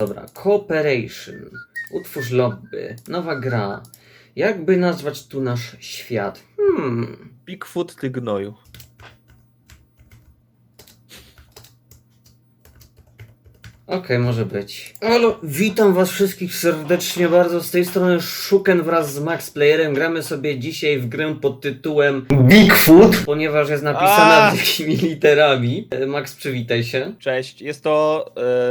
Dobra, Cooperation. Utwórz lobby. Nowa gra. Jakby nazwać tu nasz świat? Hmm. Bigfoot, ty gnoju. Okej, może być. Halo, witam was wszystkich serdecznie bardzo. Z tej strony Szuken wraz z Max Playerem. Gramy sobie dzisiaj w grę pod tytułem Bigfoot, ponieważ jest napisana A! wielkimi literami. E, Max, przywitaj się. Cześć, jest to,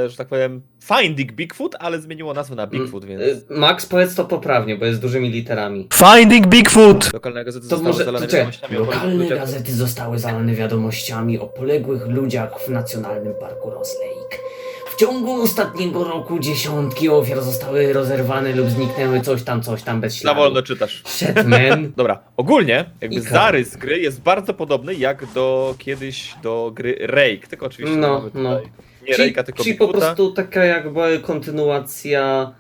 e, że tak powiem, Finding Bigfoot, ale zmieniło nazwę na Bigfoot, więc... E, Max, powiedz to poprawnie, bo jest dużymi literami. Finding Bigfoot! Lokalne gazety To zostały może, zalane czekaj. wiadomościami o Lokalne ludziach- gazety zostały zalane wiadomościami o poległych ludziach w Nacjonalnym Parku Ross Lake. W ciągu ostatniego roku dziesiątki ofiar zostały rozerwane lub zniknęły coś tam, coś tam bez śladu. wolno czytasz. Shetman. Dobra, ogólnie jakby zarys gry jest bardzo podobny jak do kiedyś do gry Rake, tylko oczywiście No, mamy tutaj no. nie Czyli- Rake'a, tylko Czyli po Bigfoota. prostu taka jakby kontynuacja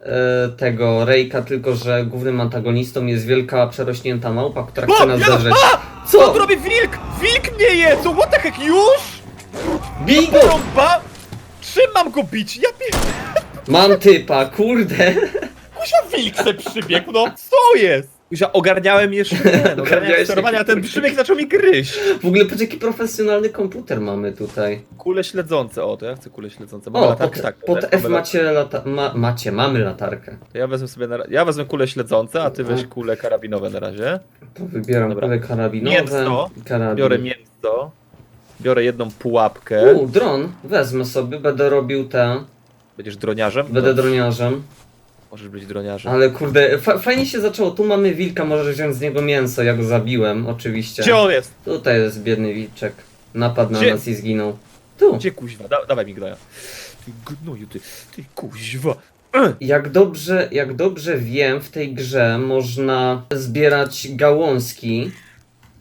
e, tego Rejka, tylko że głównym antagonistą jest wielka przerośnięta małpa, która chce nas ja- zeżreć. Co Co? robi wilk? Wilk mnie je! Co? What the heck? Już? Bigo! Porąba? Czym mam go bić? Ja pier... Mam typa, kurde. Kuzia wilk se przybiegł, no co jest? Kuzia, ogarniałem jeszcze ten, Ogarniałeś ogarniałem sterowanie, a ten przybieg zaczął mi gryźć. W ogóle patrz jaki profesjonalny komputer mamy tutaj. Kule śledzące, o to ja chcę kule śledzące. Mam O, latarkę, pod, tak. pod mamy F lat- macie, lata ma, macie, mamy latarkę. To Ja wezmę sobie na... ra- Ja wezmę kule śledzące, a ty weź kule karabinowe na razie. To wybieram Dobra. kule karabinowe. Mięso. Karabin. Biorę mięso. Biorę jedną pułapkę. U, dron, wezmę sobie, będę robił te, Będziesz droniarzem? będę Dobrze, droniarzem. Możesz być droniarzem. Ale kurde, fa fajnie się zaczęło. Tu mamy wilka, możesz wziąć z niego mięso, ja go zabiłem, oczywiście. Gdzie on jest? Tutaj jest biedny wilczek. Napadł na Gdzie? nas i zginął. Tu. Gdzie kuźwa? Da dawaj mi gnoja. Ty gnoju, ty, ty kuźwa. Jak dobrze, jak dobrze wiem, w tej grze można zbierać gałązki,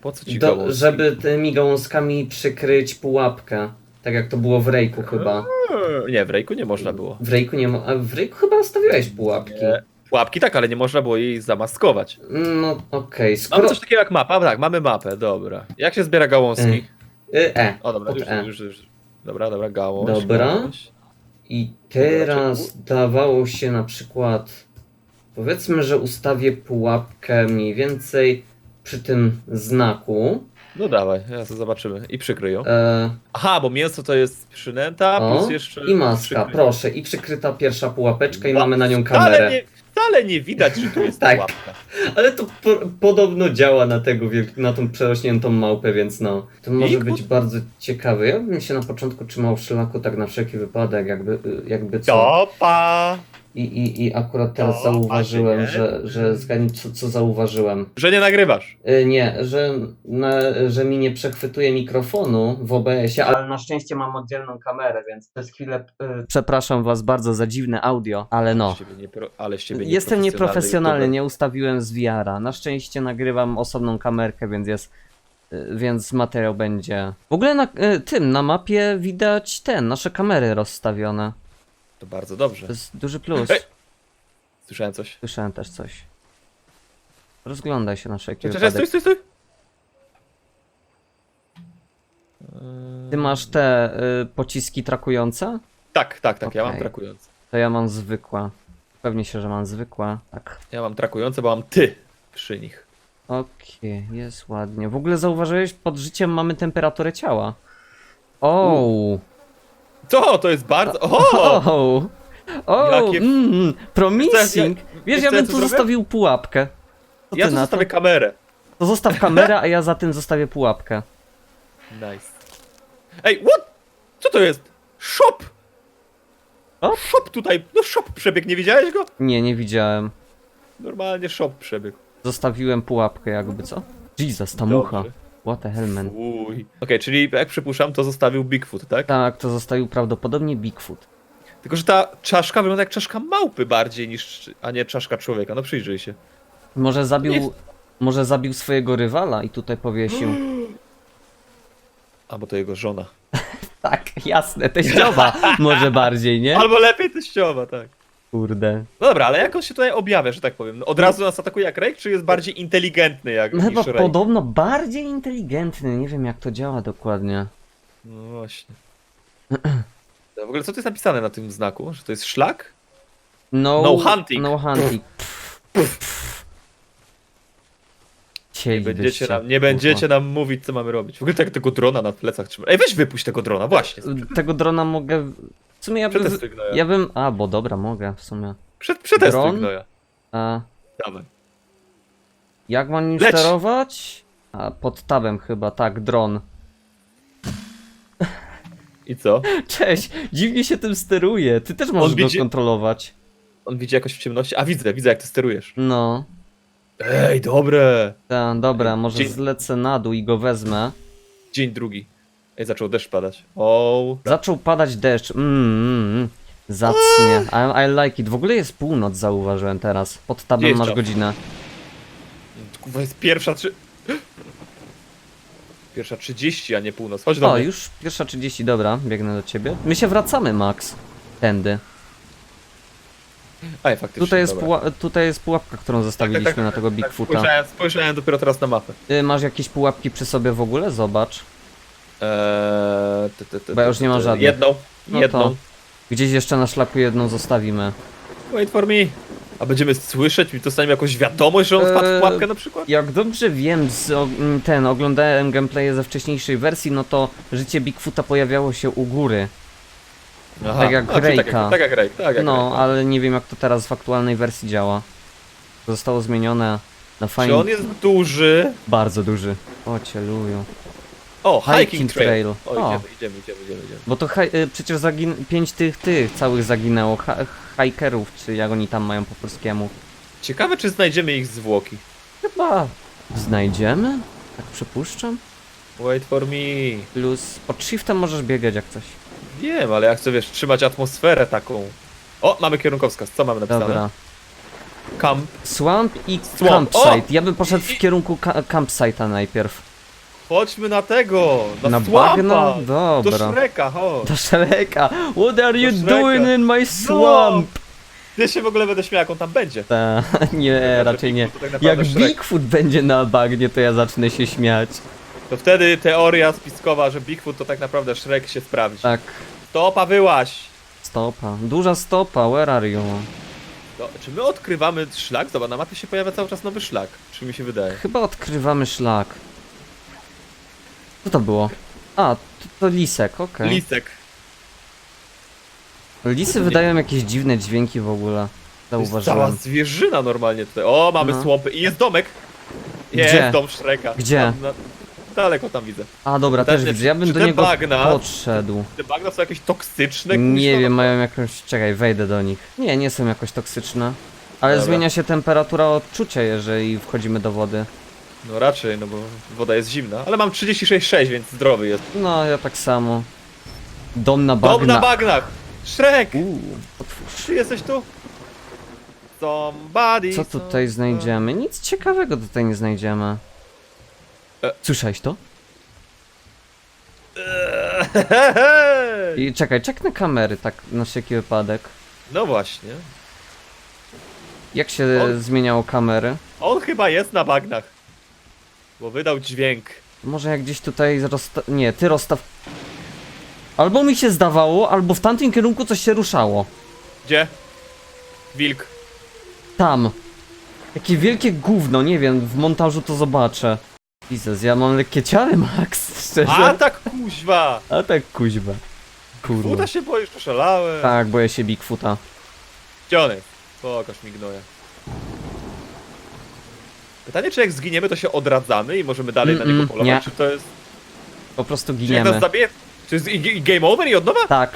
Po co ci do, gałązki? żeby tymi gałązkami przykryć pułapkę. Tak jak to było w Rejku chyba. Eee, Nie, w rejku nie można było. W Rejku nie ma. A w Rejku chyba stawiałeś pułapki. Nie. Pułapki tak, ale nie można było jej zamaskować. No okej, Mamy skoro. coś takiego jak mapa? Tak, mamy mapę, dobra. Jak się zbiera gałązki? Y, E. O, dobra, pod już, E. już, już. Dobra, dobra, gałąź. Dobra. Gałąź. I teraz dawało się na przykład. Powiedzmy, że ustawię pułapkę mniej więcej przy tym znaku. No dawaj, ja to zobaczymy. I przykryją. E, Aha, bo mięso to jest przynęta, o, plus jeszcze... I maska, proszę. I przykryta pierwsza pułapeczka i Ba- mamy na nią Wcale kamerę. nie, wcale nie widać, że tu jest Tak. pułapka. Ale to po, podobno działa na tego wielk- na tą przerośniętą małpę, więc no. To może Bigfoot? być bardzo ciekawe. Ja bym się na początku trzymał w szlaku tak na wszelki wypadek, jakby, jakby co. Topa! I, i, I akurat teraz To zauważyłem, że, że zgadnij co, co zauważyłem. Że nie nagrywasz. Y, Nie, że, na, że mi nie przechwytuje mikrofonu w OBS-ie, ale na szczęście mam oddzielną kamerę, więc przez chwilę. y, Przepraszam Was bardzo za dziwne audio, ale no. Z ciebie nie pro... Ale z ciebie Jestem nieprofesjonalny, nie ustawiłem z VR-a. Na szczęście nagrywam osobną kamerkę, więc jest. y, Więc materiał będzie. W ogóle na y, tym, na mapie widać ten, nasze kamery rozstawione. To bardzo dobrze. To jest duży plus. Ej! Słyszałem coś. Słyszałem też coś. Rozglądaj się na wszelki Czekaj, wypadek. stój, stój, stój! Ty masz te y, pociski trakujące? Tak, tak, tak, ja mam Okej. trakujące. To ja mam zwykłe. Pewnie się, że mam zwykłe. Tak. Ja mam trakujące, bo mam ty przy nich. Okej, jest ładnie. W ogóle zauważyłeś, pod życiem mamy temperaturę ciała. O! To, to jest bardzo... O! O! O! Jakie- Mm, promising! Wiesz, Wiesz, ja bym tu zostawił pułapkę. Co Ja ty tu na to? zostawię kamerę. To zostaw kamerę, a ja za tym zostawię pułapkę. Nice. Ej, what? Co to jest? Shop! O? Shop tutaj, no shop przebiegł, nie widziałeś go? Nie, nie widziałem. Normalnie shop przebiegł. Zostawiłem pułapkę jakby, co? Jesus, ta mucha. Dobrze. What the hell, man. Uj. Okej, czyli jak przypuszczam, to zostawił Bigfoot, tak? Tak, to zostawił prawdopodobnie Bigfoot. Tylko, że ta czaszka wygląda jak czaszka małpy bardziej niż, a nie czaszka człowieka. No przyjrzyj się. Może zabił, Nie- może zabił swojego rywala i tutaj powiesił. Albo to jego żona. Tak, jasne, teściowa może bardziej, nie? Albo lepiej teściowa, tak. Kurde. No dobra, ale jak on się tutaj objawia, że tak powiem? Od razu nas atakuje jak Rake, czy jest bardziej inteligentny jak No chyba niż Rake? podobno bardziej inteligentny, nie wiem jak to działa dokładnie. No właśnie. W ogóle co to jest napisane na tym znaku? Że to jest szlak? No, No hunting. No hunting. Nie Chcielibyście, będziecie, nam, nie kurwa. będziecie nam mówić, co mamy robić. W ogóle tak tego drona na plecach trzyma. Ej, weź wypuść tego drona, właśnie. Tego drona mogę... W sumie ja bym... Przetestuj gnoja. Ja bym... A, bo dobra, mogę w sumie. Przed, przetestuj Dron? gnoja. A, Dawaj. jak mam nim Leć! sterować? A, pod tabem chyba, tak, dron. I co? Cześć, dziwnie się tym steruje. Ty też możesz go widzi- kontrolować. On widzi jakoś w ciemności? A widzę, widzę jak ty sterujesz. No. Ej, dobre. Ta, dobra, może Dzień- zlecę na dół i go wezmę. Dzień drugi. Ej, zaczął deszcz padać. O, Zaczął padać deszcz. Mm, mm, mm. Zacnie. I, I like it. W ogóle jest północ, zauważyłem teraz. Pod tabem Jest masz czas. godzinę. kurwa jest pierwsza trzy... Pierwsza 30, a nie północ. Chodź do O, mnie. już pierwsza 30, dobra, biegnę do ciebie. My się wracamy, Max. Tędy. Ej, faktycznie, Tutaj jest, dobra. puła- tutaj jest pułapka, którą zostawiliśmy Tak, tak, na tego Bigfoota. Spojrzałem, spojrzałem dopiero teraz na mapę. Ty masz jakieś pułapki przy sobie w ogóle? Zobacz. Eee, ty, ty, ty, Bo ja już nie mam ty. żadnych. Jedną, No jedną. Gdzieś jeszcze na szlaku jedną zostawimy. Wait for me. A będziemy słyszeć, mi dostaniemy jakąś wiadomość, że on wpadł w Eee, pułapkę na przykład? Jak dobrze wiem, z, o, m, ten, oglądałem gameplaye ze wcześniejszej wersji, no to życie Bigfoota pojawiało się u góry. Aha. tak jak A, czyli tak jak, tak jak tak jak No, ale nie wiem jak to teraz w aktualnej wersji działa. Zostało zmienione na Czy on jest duży? Bardzo duży. O, cieluju. O, hiking, Hiking trail. trail. O, O. idziemy, idziemy, idziemy, idziemy, idziemy. Bo to haj, y, przecież zagin pięć tych, tych całych zaginęło. Ha hikerów, czy jak oni tam mają po polskiemu. Ciekawe, czy znajdziemy ich zwłoki. Chyba znajdziemy? Tak przypuszczam. Wait for me. Plus pod shiftem możesz biegać jak coś. Wiem, ale ja chcę, wiesz, trzymać atmosferę taką. O, mamy kierunkowskaz. Co mamy napisane? Dobra. Camp. Swamp i Swamp. campsite. O! Ja bym poszedł w kierunku ka campsite'a najpierw. Chodźmy na tego, na, Na bagno? Do Dobra. Shreka, chodź. Do Shreka. What are you Do Shreka. doing in my swamp? Ja się w ogóle będę śmiał, jak on tam będzie. Ta, nie, raczej nie. Tak Jak. Bigfoot będzie na bagnie, to ja zacznę się śmiać. To wtedy teoria spiskowa, że Bigfoot to tak naprawdę Shrek się sprawdzi. Tak, Stopa wyłaś! stopa. Duża stopa, where are you? Czy my odkrywamy szlak? Zobacz, na mapie się pojawia cały czas nowy szlak. Czy mi się wydaje? Chyba odkrywamy szlak. Co to było? A, to, to lisek, okej. Lisek. Lisy wydają jakieś dziwne dźwięki w ogóle. To jest cała Zauważyłem. zwierzyna normalnie tutaj. O, mamy No. słopy i jest domek. Jest Gdzie? dom Shreka. Gdzie? Tam, na, daleko tam widzę. A dobra, Te- też te- widzę. Ja bym do te niego bagna- podszedł. Te bagna są jakieś toksyczne? Nie kuźwa? wiem, mają jakąś... Czekaj, wejdę do nich. Nie, nie są jakoś toksyczne. Ale Dobra. zmienia się temperatura odczucia, jeżeli wchodzimy do wody. No raczej, no bo woda jest zimna. Ale mam 36,6, więc zdrowy jest. No, ja tak samo. Dom na Dom na bagna. bagnach! Shrek! Uuu, otwórz. Czy jesteś tu? Somebody. Co tutaj znajdziemy? Nic ciekawego tutaj nie znajdziemy. E. Słyszałeś to? Eee, I czekaj, czek na kamery, tak na wszelki wypadek. No właśnie. Jak się On- zmieniało kamery? On chyba jest na bagnach. Bo wydał dźwięk. Może jak gdzieś tutaj rozsta... Nie, ty rozstaw... Albo mi się zdawało, albo w tamtym kierunku coś się ruszało. Gdzie? Wilk. Tam. Jakie wielkie gówno, nie wiem, w montażu to zobaczę. Jezus, ja mam lekkie ciary, Max, szczerze. A tak kuźwa! A tak kuźba. Kurwa. Futa się boisz, poszalałem. Tak, boję się Bigfoota. Gdzie on jest? Pokaż mi gnoja. Pytanie, czy jak zginiemy, to się odradzamy i możemy dalej na Mm, niego mm, polować, nie. czy to jest... Po prostu Czy jak giniemy. nas zabije... Czy jest i, i game over i od nowa? Tak.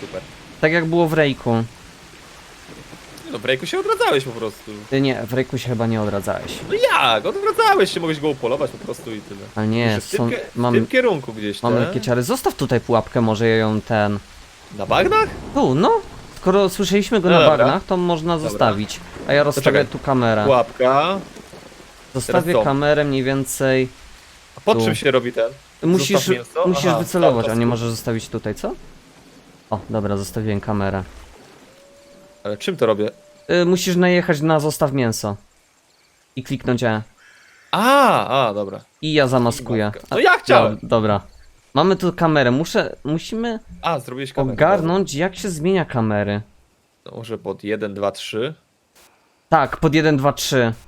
Super. Tak jak było w Rejku. Nie No w breaku się odradzałeś po prostu. Ty nie, w Rejku się chyba nie odradzałeś. No jak? Odradzałeś się, mogłeś go upolować po prostu i tyle. Ale nie, Może w, tym, są, kie- w mam, tym kierunku gdzieś, mam tak? lekkie ciary. Zostaw tutaj pułapkę, może ja ją ten... Na bagnach? Tu, no. Skoro słyszeliśmy go No na dobra. bagnach, to można zostawić. A ja rozstawię tu kamerę. Pułapka. Teraz co? kamerę mniej więcej... A pod Tu. czym się robi ten? Musisz, Zostaw mięso? musisz Aha, wycelować, tak, a nie tak. możesz zostawić tutaj, co? O, dobra, zostawiłem kamerę. Ale czym to robię? Y, musisz najechać na zostaw mięso. I kliknąć E. A, a, dobra. I ja zamaskuję. Matka. No ja chciałem. Do, dobra. Mamy tu kamerę. Muszę, musimy A, zrobiłeś kamerę. ogarnąć, jak się zmienia kamery. No, może pod 1, 2, 3. Tak, pod 1, 2, 3, No,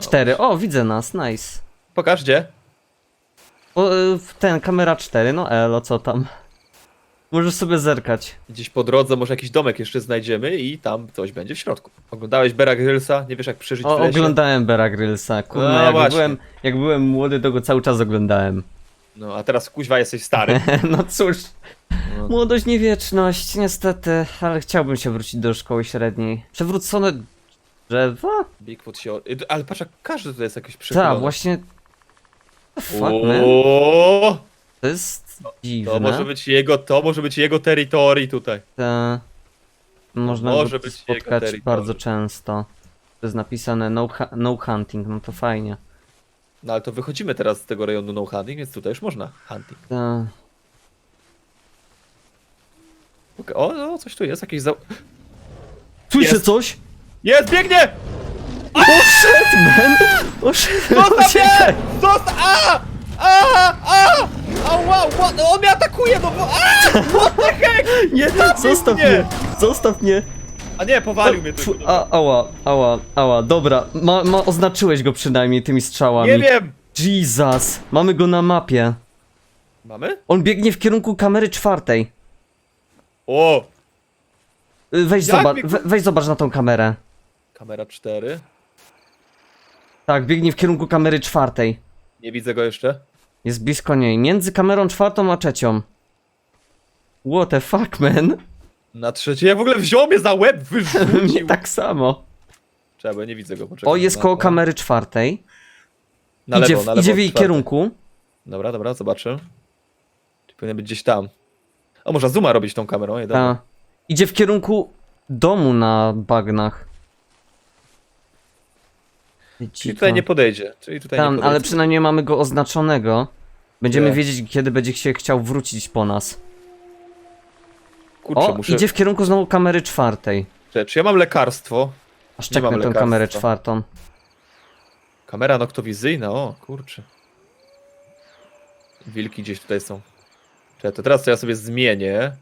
4. O, widzę nas, nice. Pokaż gdzie. O, y, ten, kamera 4, no elo, co tam. Możesz sobie zerkać. Gdzieś po drodze może jakiś domek jeszcze znajdziemy i tam coś będzie w środku. Oglądałeś Bear Grylsa? Nie wiesz jak przeżyć O, w lesie? oglądałem Bera Grylsa. No jak, właśnie. byłem, jak byłem młody, to go cały czas oglądałem. No, a teraz kuźwa jesteś stary. no cóż, No. młodość nie wieczność, niestety, ale chciałbym się wrócić do szkoły średniej. Przewrócone drzewa? Bigfoot się... o- Y, Ale patrz, jak każdy tutaj jest jakiś przychylony. Tak, właśnie... Fuck, man. To jest dziwne. To może być jego, to może być jego terytorii tutaj. Te... Można może go tu być jego spotkać terytorium. bardzo często. To jest napisane no, hu- no hunting, no to fajnie. No ale to wychodzimy teraz z tego rejonu no hunting, więc tutaj już można hunting. Te... Okej, O, coś tu jest, jakieś za... Słyszę Jest. coś? Jest, biegnie! Oszedł, man! Oszedł, Zostaw uciekaj! mnie! Zostaw! A! A! A! A! Wow, what? On mnie atakuje, no bo... A! What the heck? Nie, zostaw mnie! mnie! Zostaw mnie! A nie, powalił mnie Fu, tylko. a, ała, ała, ała, dobra. Ma, ma, oznaczyłeś go przynajmniej tymi strzałami. Nie wiem! Jesus, mamy go na mapie. Mamy? On biegnie w kierunku kamery czwartej. O! Y, Weź Jak zobacz, mnie- we, weź zobacz na tą kamerę. Kamera 4. Tak, biegnie w kierunku kamery czwartej. Nie widzę go jeszcze. Jest blisko niej, między kamerą czwartą a trzecią. What the fuck, man? Na trzeciej. Jak w ogóle wziął mnie za łeb, Mnie wyrzucił. tak samo. Trzeba, bo ja nie widzę go, poczekaj. O, jest Na- koło na- kamery czwartej. Na idzie lewo, w, na lewo. idzie w jej czwarte. kierunku. Dobra, dobra, zobaczę. Czy powinien być gdzieś tam. O, można zooma robić tą kamerą, nie? Dobra. Ta. Idzie w kierunku domu na bagnach. Czyli tutaj nie podejdzie. Czyli tutaj Tam, nie podejdzie. ale przynajmniej mamy go oznaczonego. Będziemy Nie. wiedzieć, kiedy będzie się chciał wrócić po nas. Kurczę, O, muszę... idzie w kierunku znowu kamery czwartej. Czy, ja mam lekarstwo? Aż Nie mam czeknę tę lekarstwa. kamerę czwartą. Kamera noktowizyjna, o kurczę. Wilki gdzieś tutaj są. Czekaj, to teraz to ja sobie zmienię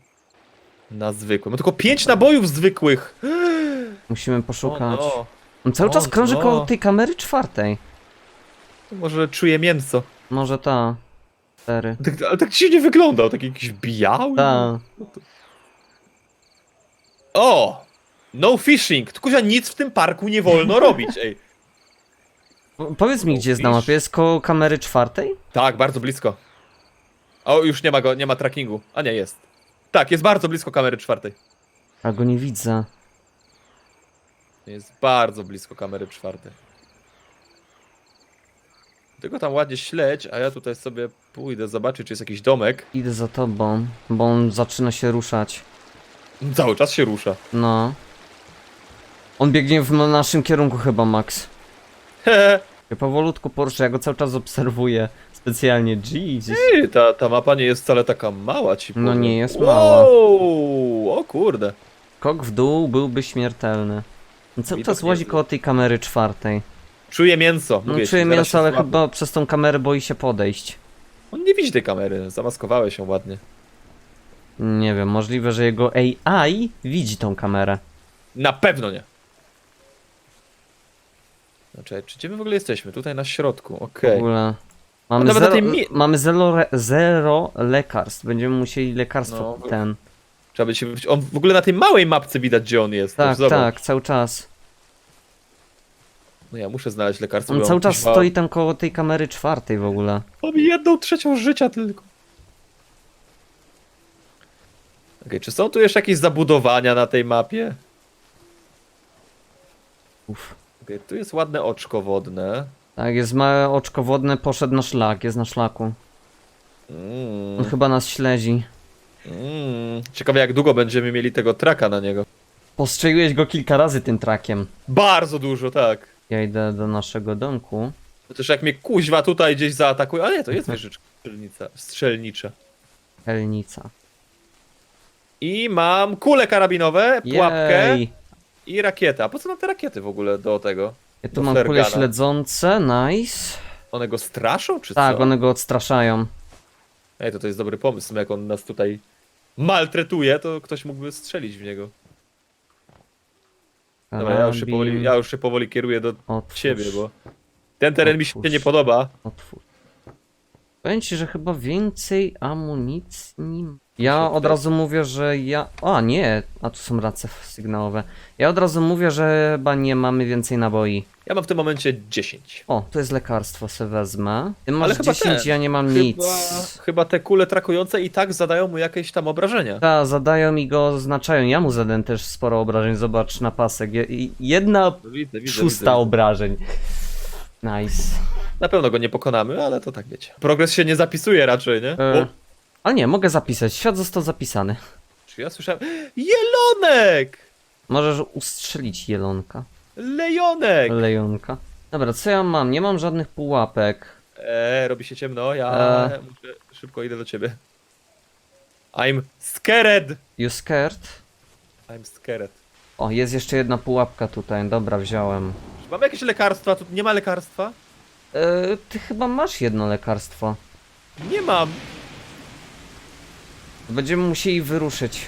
na zwykłe. Mam tylko 5 nabojów zwykłych. Musimy O, poszukać. no. On cały O, czas krąży no. koło tej kamery czwartej. Może czuję mięso. Może ta. Cztery. Tak, ale tak dziwnie wyglądał, taki jakiś biały. Ta. O! No fishing. Tylko nic w tym parku nie wolno robić, ej. Po- Powiedz mi, No, gdzie jest na mapie? Jest koło kamery czwartej? Tak, bardzo blisko. O, już nie ma go, nie ma trackingu. A nie, jest. Tak, jest bardzo blisko kamery czwartej. A go nie widzę. Jest bardzo blisko kamery czwartej. Tylko tam ładnie śledź, a ja tutaj sobie pójdę zobaczyć, czy jest jakiś domek. Idę za tobą, bo on zaczyna się ruszać. Cały czas się rusza. No. On biegnie w naszym kierunku chyba, Max. Hehe. Ja powolutku poruszę, ja go cały czas obserwuję. Specjalnie, Jesus. Ty, ta, ta mapa nie jest wcale taka mała, ci No powiem. nie jest mała. Wow, o kurde. Kok w dół byłby śmiertelny. Cały czas łazi koło tej kamery czwartej. Czuję mięso, No mówię ci, czuję zaraz mięso, się ale złapie. chyba przez tą kamerę boi się podejść. On nie widzi tej kamery, zamaskowałeś się ładnie. Nie wiem, możliwe, że jego AI widzi tą kamerę. Na pewno nie. Znaczy, czy gdzie my w ogóle jesteśmy? Tutaj na środku, W okej. ogóle. Mamy, nawet na zero, tej mi- mamy zero, re, zero lekarstw. Będziemy musieli lekarstwo No, ten. Trzeba by się... On w ogóle na tej małej mapce widać, gdzie on jest. Tak, zobacz. tak, cały czas. No ja muszę znaleźć lekarstwo. On bo cały czas kuźwa- stoi tam koło tej kamery czwartej w ogóle. Mam jedną trzecią życia tylko. Okej, czy są tu jeszcze jakieś zabudowania na tej mapie? Uf. Okej, tu jest ładne oczko wodne. Tak, jest małe oczko wodne, poszedł na szlak, jest na szlaku. On Mm, chyba nas śledzi. Mm. Ciekawe jak długo będziemy mieli tego traka na niego. Postrzeliłeś go kilka razy tym trakiem. Bardzo dużo, tak. Ja idę do naszego domku. Chociaż jak mnie kuźwa tutaj gdzieś zaatakuje, a nie, to jest wieżyczka strzelnica, strzelnicza. Helnica. I mam kule karabinowe, pułapkę Jej. i rakietę. A po co nam te rakiety w ogóle do tego? Ja tu Do mam kule śledzące, nice. One go straszą, czy Tak, co? one go odstraszają. Ej, to to jest dobry pomysł, jak on nas tutaj maltretuje, to ktoś mógłby strzelić w niego. Dobra, ja już się powoli, ja już się powoli kieruję do Otwórz. ciebie, bo ten teren mi się Otwórz. nie podoba. Otwórz. Powiem ci, że chyba więcej amunicji. nie ma. Ja od razu mówię, że ja. A nie, a tu są race sygnałowe. Ja od razu mówię, że chyba nie mamy więcej naboi. Ja mam w tym momencie 10. O, to jest lekarstwo, se wezmę. Ty masz Ale chyba 10, ten. ja nie mam Chyba, nic. chyba te kule trakujące i tak zadają mu jakieś tam obrażenia. Ta, zadają i go oznaczają. Ja mu zadałem też sporo obrażeń, zobacz na pasek. Je- i- Jedna Widzę, widzę, szósta widzę. obrażeń. Nice. Na pewno go nie pokonamy, ale to tak wiecie. Progres się nie zapisuje raczej, nie? E, O, ale nie, mogę zapisać. Świat został zapisany. czy ja słyszałem? Jelonek! Możesz ustrzelić jelonka. Lejonek! Lejonka. Dobra, co ja mam? Nie mam żadnych pułapek. Eee, robi się ciemno, ja E. muszę, szybko idę do ciebie. I'm scared! You scared? I'm scared. O, jest jeszcze jedna pułapka tutaj. Dobra, wziąłem. Mamy jakieś lekarstwa? Tu nie ma lekarstwa? E, ty chyba masz jedno lekarstwo. Nie mam. Będziemy musieli wyruszyć.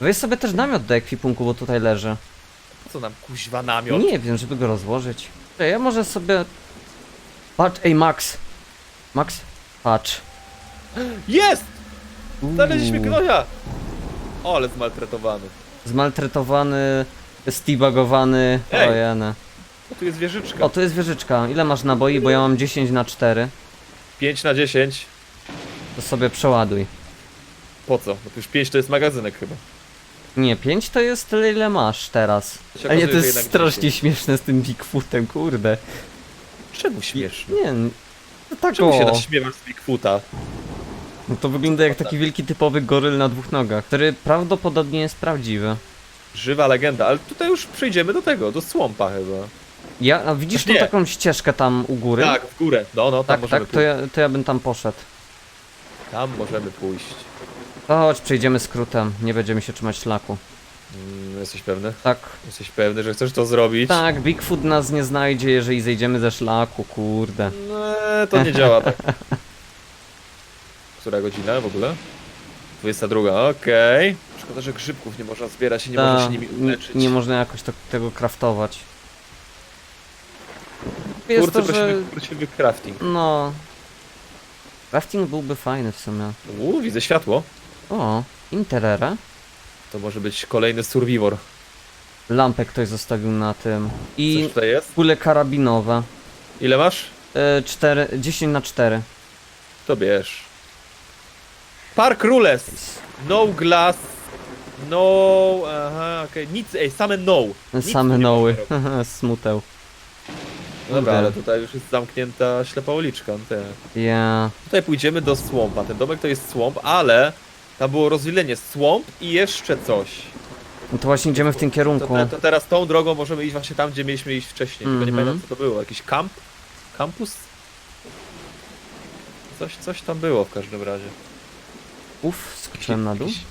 Weź sobie też namiot do ekwipunku, bo tutaj leży. Po co nam kuźwa namiot? Nie wiem, żeby go rozłożyć. Ej, ja może sobie... Patrz, ej Max! Max, patrz. Jest! Znaleźliśmy Uuu, gnoja! O, ale zmaltretowany. Zmaltretowany, stibagowany, Ej. ojene. O, tu jest wieżyczka. O, tu jest wieżyczka. Ile masz naboi? Bo ja mam 10 na 4. 5 na 10. To sobie przeładuj. Po co? No to już 5 to jest magazynek chyba. Nie, 5 to jest tyle, ile masz teraz. Się A nie, okazuje, to że jest jednak strasznie 10. śmieszne z tym Bigfootem, kurde. Czemu śmieszne? Nie, no tak Czemu się o. naśmiewasz z Bigfoota? No to wygląda jak taki wielki typowy goryl na dwóch nogach, który prawdopodobnie jest prawdziwy. Żywa legenda, ale tutaj już przejdziemy do tego, do słompa chyba. Ja, a widzisz Znaczy tu nie. taką ścieżkę tam u góry? Tak, w górę. No, no, tam tak, możemy tak to, pójść. ja, to ja bym tam poszedł. Tam możemy pójść. To chodź, przejdziemy skrótem, nie będziemy się trzymać szlaku. Mm, jesteś pewny? Tak, Jesteś pewny, że chcesz to zrobić? tak, Bigfoot nas nie znajdzie, jeżeli zejdziemy ze szlaku, kurde. No, to nie działa tak. Która godzina w ogóle? 22, okej. Szkoda, że grzybków nie można zbierać i nie Ta, można się nimi nie, uleczyć. nie można jakoś to, tego kraftować. Jest Twórcy to, że... prosimy, prosimy crafting. No... Crafting byłby fajny w sumie. Uuu, widzę światło. O, Interere. To może być kolejny survivor. Lampę ktoś zostawił na tym. Coś I tutaj jest? kule karabinowe. Ile masz? E, 4, 10 na 4. To bierz. Park Rules. No glass. No. Aha, okej. Nic, ej, same no. Nic Same tu nie noły. można robić. Smuteł. Dobra, ale tutaj już jest zamknięta ślepa uliczka. no tak. Ja. Tutaj pójdziemy do Swampa. Ten domek to jest Swamp, ale tam było rozdzielenie Swamp i jeszcze coś. No to właśnie idziemy w tym To, kierunku. to, to teraz tą drogą możemy iść właśnie tam, gdzie mieliśmy iść wcześniej. Tylko nie Mhm. pamiętam co to było. Jakiś kamp? Kampus? Coś, coś tam było w każdym razie. Uff, skoczyłem na dół. Jakieś,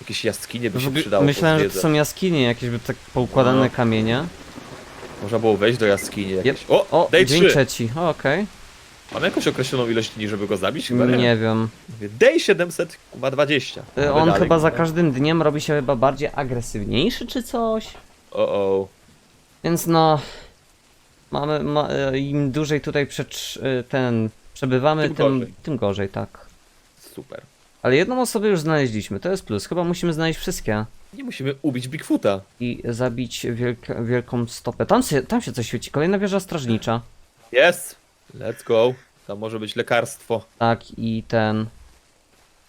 jakieś jaskinie by się ogóle przydało Myślałem, że to są jaskinie, jakieś by tak poukładane No. kamienie. Można było wejść do jaskini. O, O, day dzień 3. trzeci. O, Okej. Mamy jakąś określoną ilość dni, żeby go zabić? Chyba nie. Nie wiem. Mówię, Day 700 ma 20. Y, Mamy On dalej, chyba za no. każdym dniem robi się chyba bardziej agresywniejszy czy coś. O, o. Więc no. Mamy. Ma, y, Im dłużej tutaj y, ten. Przebywamy, Tym tym, gorzej. tym gorzej, tak. Super. Ale jedną osobę już znaleźliśmy, to jest plus. Chyba musimy znaleźć wszystkie. Nie musimy ubić Bigfoota. I zabić wielka, wielką stopę. Tam się, tam się coś świeci. Kolejna wieża strażnicza. Yes! Let's go. Tam może być lekarstwo. Tak, i ten.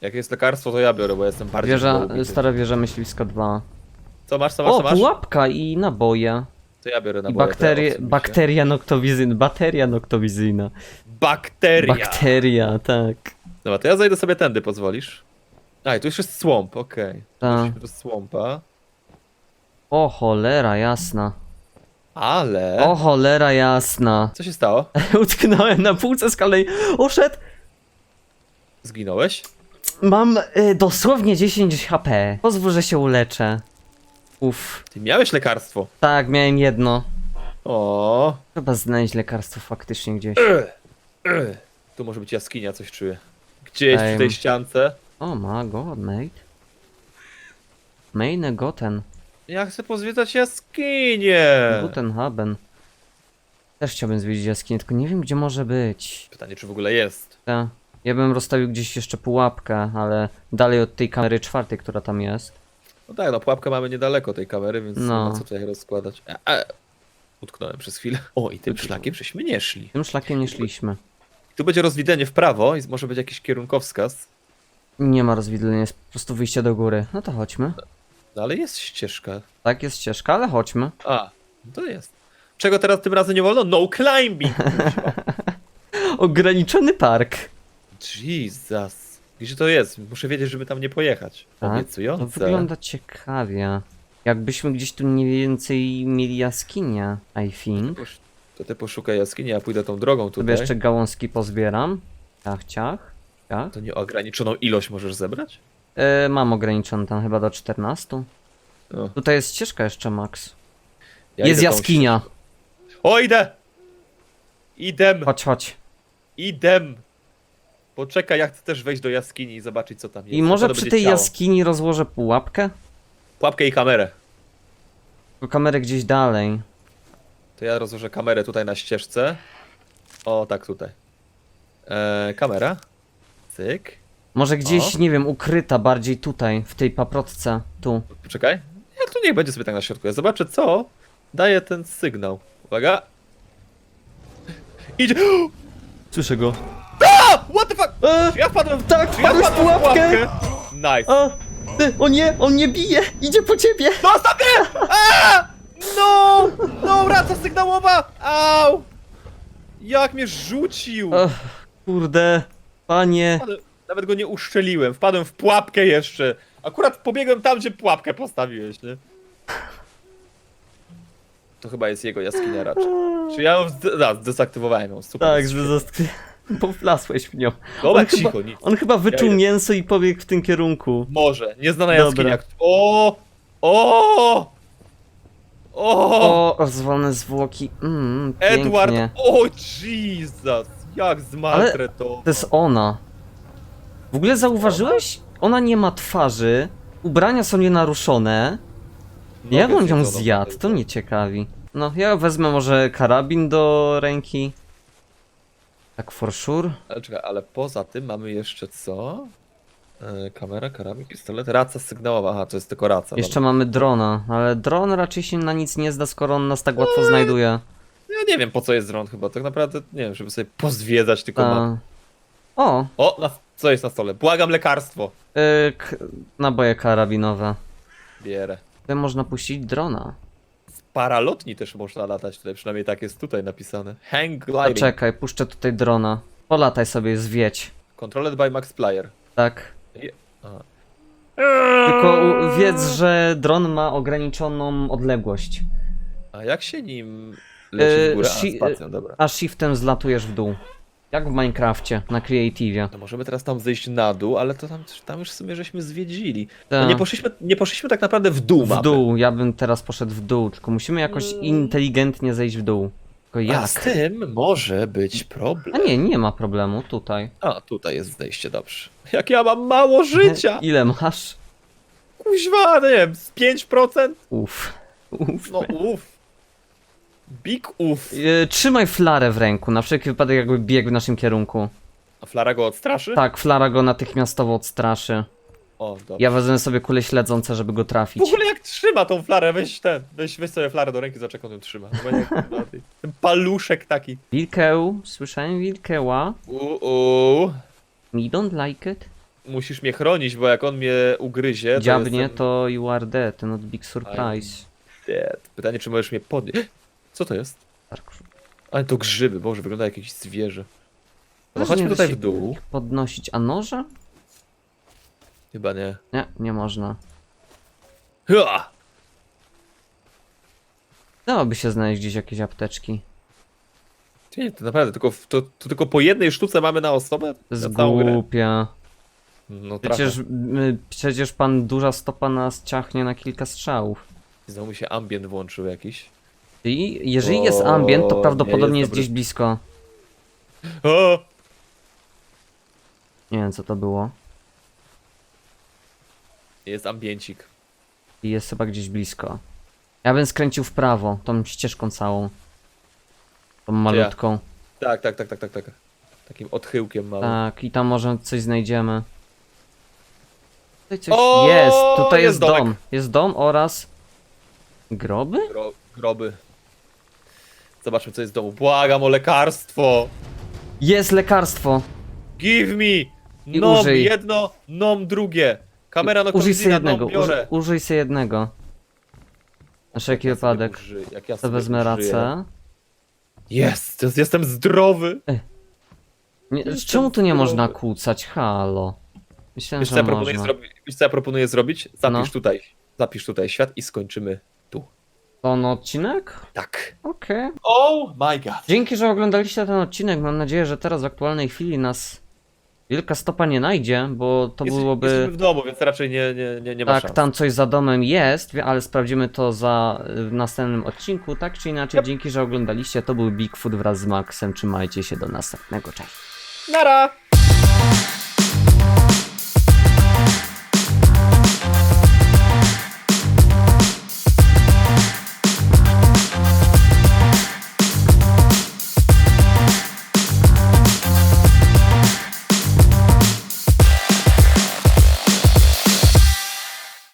Jak jest lekarstwo, to ja biorę, bo jestem bardziej Wieża, stara wieża myśliwska 2. Co masz, co masz, O, co masz? pułapka i naboje. To ja biorę na I bakterie, bakteria noktowizyjna. Bateria noktowizyjna. Bakteria! Bakteria, tak. Dobra, to ja zajdę sobie tędy, pozwolisz? A, i tu już jest swamp, okej. Ta. Wróćmy do swampa. O cholera jasna. Ale... O cholera jasna. Co się stało? Utknąłem na półce z kolei. Oszedł. Zginąłeś? Mam y, dosłownie 10 HP. Pozwól, że się uleczę. Uff. Ty miałeś lekarstwo. Tak, miałem jedno. O. Trzeba znaleźć lekarstwo faktycznie gdzieś. Tu może być jaskinia, coś czuję. Gdzieś Same. tej ściance. Oh my god, mate. Meine Goten. Ja chcę pozwiedzać jaskinie. Guten Haben. Też chciałbym zwiedzić jaskinię, tylko nie wiem gdzie może być. Pytanie, czy w ogóle jest. Ta. Ja bym rozstawił gdzieś jeszcze pułapkę, ale dalej od tej kamery czwartej, która tam jest. No tak, no pułapkę mamy niedaleko tej kamery, więc No. no. co tutaj rozkładać. A, a, utknąłem przez chwilę. O, i tym szlakiem żeśmy nie szli. Tym szlakiem nie szliśmy. Tu będzie rozwidlenie w prawo i może być jakiś kierunkowskaz. Nie ma rozwidlenia, jest po prostu wyjście do góry. No to chodźmy. No ale jest ścieżka. Tak, jest ścieżka, ale chodźmy. A, no to jest. Czego teraz tym razem nie wolno? No climbing! Ograniczony park. Jesus. Gdzie to jest? Muszę wiedzieć, żeby tam nie pojechać. Tak? Obiecujące. To wygląda ciekawie. Jakbyśmy gdzieś tu mniej więcej mieli jaskinię, I think. To ty poszukaj jaskini, ja pójdę tą drogą Sobie tutaj. jeszcze gałązki pozbieram. Ciach, ciach. ciach. To nieograniczoną ilość możesz zebrać? E, mam ograniczony tam chyba do 14. No. Tutaj jest ścieżka jeszcze, Max. Ja jest idę tą jaskinia. ścieżką. O, idę! Idem! Chodź, chodź. Idem! Poczekaj, ja chcę też wejść do jaskini i zobaczyć, co tam jest. I może To przy będzie tej ciało. jaskini rozłożę pułapkę? Pułapkę i kamerę. Kamerę gdzieś dalej. To ja rozłożę kamerę tutaj na ścieżce. O, tak tutaj. Eee, kamera. Cyk. Może gdzieś, O. nie wiem, ukryta bardziej tutaj, w tej paprotce. Tu. Poczekaj. Jak tu niech będzie sobie tak na środku. Ja zobaczę, co daje ten sygnał. Uwaga. Idzie. Słyszę go. A! What the fuck? E, Czy ja wpadłem w tak, czy ja wpadłeś w wpadłem pułapkę. Nice. o, ty, o nie, on nie bije! Idzie po ciebie! Zostaw mnie! A! No! No, wraca sygnałowa! Au! Jak mnie rzucił! Och, kurde, panie. Nawet go nie uszczeliłem. Wpadłem w pułapkę jeszcze. Akurat pobiegłem tam, gdzie pułapkę postawiłeś, nie? To chyba jest jego jaskinia raczej. Czy ja ją zde- da, zdezaktywowałem ją, super. Tak, świetnie. zdezastry... Bo wlasłeś w nią. Dobra, on cicho, chyba, nic. on chyba wyczuł idę. mięso i pobiegł w tym kierunku. Może, nieznana Dobra. jaskinia. O! O! O! O, rozwalone zwłoki. Mm, pięknie. Edward! O, Jesus! Jak zmaltretował. To jest ona. W ogóle zauważyłeś? Ona nie ma twarzy, ubrania są nienaruszone. No, Jak on ją zjadł? To mnie ciekawi. No, ja wezmę może karabin do ręki. Tak for sure. Ale czekaj, ale poza tym mamy jeszcze co? E, kamera, karabin, pistolet, raca sygnałowa. Aha, to jest tylko raca. Jeszcze dobra. mamy drona, ale dron raczej się na nic nie zda, skoro on nas tak łatwo znajduje. Ja nie wiem po co jest dron chyba, tak naprawdę nie wiem, żeby sobie pozwiedzać tylko ma... Ta... O, O, na... co jest na stole? Błagam lekarstwo! yy, naboje karabinowe. Bierę. Tutaj można puścić drona. Z paralotni też można latać tutaj, przynajmniej tak jest tutaj napisane. Hang gliding. Poczekaj, puszczę tutaj drona. Polataj sobie, zwiedź. Controlled by Max Player. Tak. Aha. Tylko u- wiedz, że dron ma ograniczoną odległość. A jak się nim leci w górę? A, spacją, dobra. A shiftem zlatujesz w dół. Jak w Minecrafcie, na Creative'ie. No możemy teraz tam zejść na dół, ale to tam, tam już w sumie żeśmy zwiedzili. No nie poszliśmy, nie poszliśmy tak naprawdę w dół W mapy. dół, ja bym teraz poszedł w dół, tylko musimy jakoś inteligentnie zejść w dół. Tylko A z tym może być A problem. nie, nie ma problemu, tutaj. A, tutaj jest zejście, dobrze. Jak ja mam mało życia! Ile masz? Kuźwa, nie wiem, z 5%? Uff. Uff. No uff. Big uff. E, Trzymaj flarę w ręku, na wszelki wypadek jakby biegł w naszym kierunku. A Flara go odstraszy? Tak, flara go natychmiastowo odstraszy. O, dobrze. Ja wezmę sobie kule śledzące, żeby go W trafić. ogóle jak trzyma tą flarę, weź ten, weź, weź sobie flarę do ręki, zobacz jak on ją trzyma. Jak, no, ty- ten paluszek taki. Wilkeł, słyszałem wilkeła. Uuu. Me don't like it. Musisz mnie chronić, bo jak on mnie ugryzie, to Dziabnie jestem to you are dead, not big surprise. dead. Pytanie, czy możesz mnie podnieść. Co to jest? Tak. Ale to grzyby, boże, wygląda jak jakieś zwierzę. No Też chodźmy nie da tutaj się w dół. Podnosić, a noże? Chyba nie. Nie, nie można. Hya! Dałoby się znaleźć gdzieś jakieś apteczki. Nie, to naprawdę, tylko, w- to, to tylko po jednej sztuce mamy na osobę? Na całą grę? głupia. No trochę. Przecież, y, przecież pan duża stopa nas ciachnie na kilka strzałów. Znowu mi się ambient włączył jakiś. I jeżeli jest O, ambient, to nie prawdopodobnie jest jest dobry. gdzieś blisko. O! Nie wiem co to było. Jest ambiencik. I jest chyba gdzieś blisko. Ja bym skręcił w prawo, tą ścieżką całą. Tą malutką. Tak, tak, tak, tak, tak, tak. Takim odchyłkiem małym. Tak, i tam może coś znajdziemy. Tutaj coś O, jest, tutaj jest, jest domek. dom. Jest dom oraz... Groby? Gro groby. Zobaczmy, co jest w domu. Błagam o lekarstwo! Jest lekarstwo! Give me! I Nom użyj. jedno, nom drugie. Kamera no Użyj sobie jednego, biorę. użyj, użyj sobie jednego. Na wszelki Jak ja sobie wypadek. użyję, Jak ja To sobie wezmę użyję. racę. Jest, jest, jestem zdrowy. Nie, Jestem czemu tu nie zdrowy. można kłócać? Halo. Myślałem, Wiesz co, że ja proponuję można. zrobić, wiesz, co ja proponuję zrobić? Zapisz No. tutaj. Zapisz tutaj świat i skończymy tu. To no odcinek? Tak. Okej. Oh my god. Dzięki, że oglądaliście ten odcinek. Mam nadzieję, że teraz w aktualnej chwili nas wielka stopa nie najdzie, bo to Jesteś- byłoby... Jesteśmy w domu, więc raczej nie, nie, nie, nie ma Tak, szans. tam coś za domem jest, ale sprawdzimy to za w następnym odcinku. Tak czy inaczej, Yep. dzięki, że oglądaliście. To był Bigfoot wraz z Maxem. Trzymajcie się do następnego. Cześć. Nara!